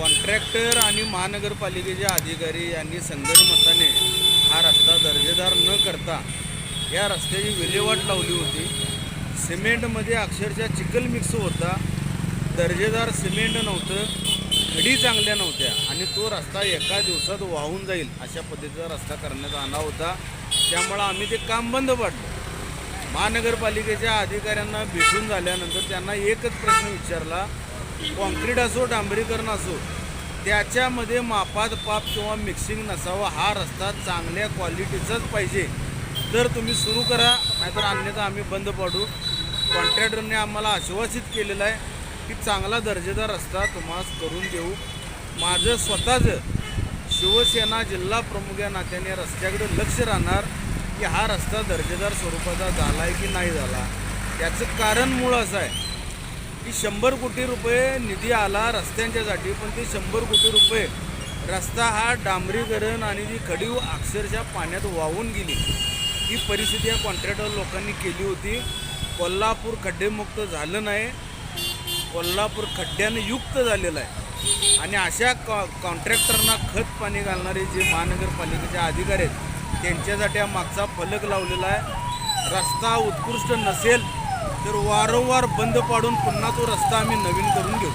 Contractor आणि महानगरपालिकेचे अधिकारी यांनी संगणमताने हा रस्ता दर्जेदार न करता या रस्त्याची विल्हेवाट लावली होती. सिमेंटमध्ये अक्षरशः चिखल मिक्स होता. दर्जेदार सिमेंट नव्हतं घडी चांगल्या नव्हत्या आणि तो रस्ता एका दिवसात वाहून जाईल अशा पद्धतीचा रस्ता करण्यात आला होता. त्यामुळं आम्ही ते काम बंद पाडलं. महानगरपालिकेच्या अधिकाऱ्यांना भेटून झाल्यानंतर त्यांना एकच प्रश्न विचारला. कॉन्क्रीट असो डांबरीकरण असो त्याच्यामध्ये मापात पाप किंवा मिक्सिंग नसावं हा रस्ता चांगल्या क्वालिटीचाच पाहिजे. तर तुम्ही सुरू करा नाहीतर अन्यथा आम्ही बंद पाडू. कॉन्ट्रॅक्टरने आम्हाला आश्वासित केलेलं आहे की चांगला दर्जेदार रस्ता तुम्हाला करून देऊ. माझं स्वतःचं शिवसेना जिल्हा प्रमुख या नात्याने रस्त्याकडे लक्ष राहणार की हा रस्ता दर्जेदार स्वरूपाचा झाला आहे की नाही झाला. याचं कारण मूळ असं आहे. की शंभर कोटी रुपये निधी आला रस्त्यांच्यासाठी पण ते शंभर कोटी रुपये रस्ता हा डांबरीकरण आणि ती खडीव अक्षरशः पाण्यात वाहून गेली. ही परिस्थिती या कॉन्ट्रॅक्टर लोकांनी केली होती. कोल्हापूर खड्डेमुक्त झालं नाही. कोल्हापूर खड्ड्यानं युक्त झालेलं आहे. आणि अशा कॉ कॉन्ट्रॅक्टरना खत पाणी घालणारे जे महानगरपालिकेचे अधिकारी आहेत त्यांच्यासाठी हा मागचा फलक लावलेला आहे. रस्ता उत्कृष्ट नसेल तर वारंवार बंद पाडून पुन्हा तो रस्ता आम्ही नवीन करून घेऊ.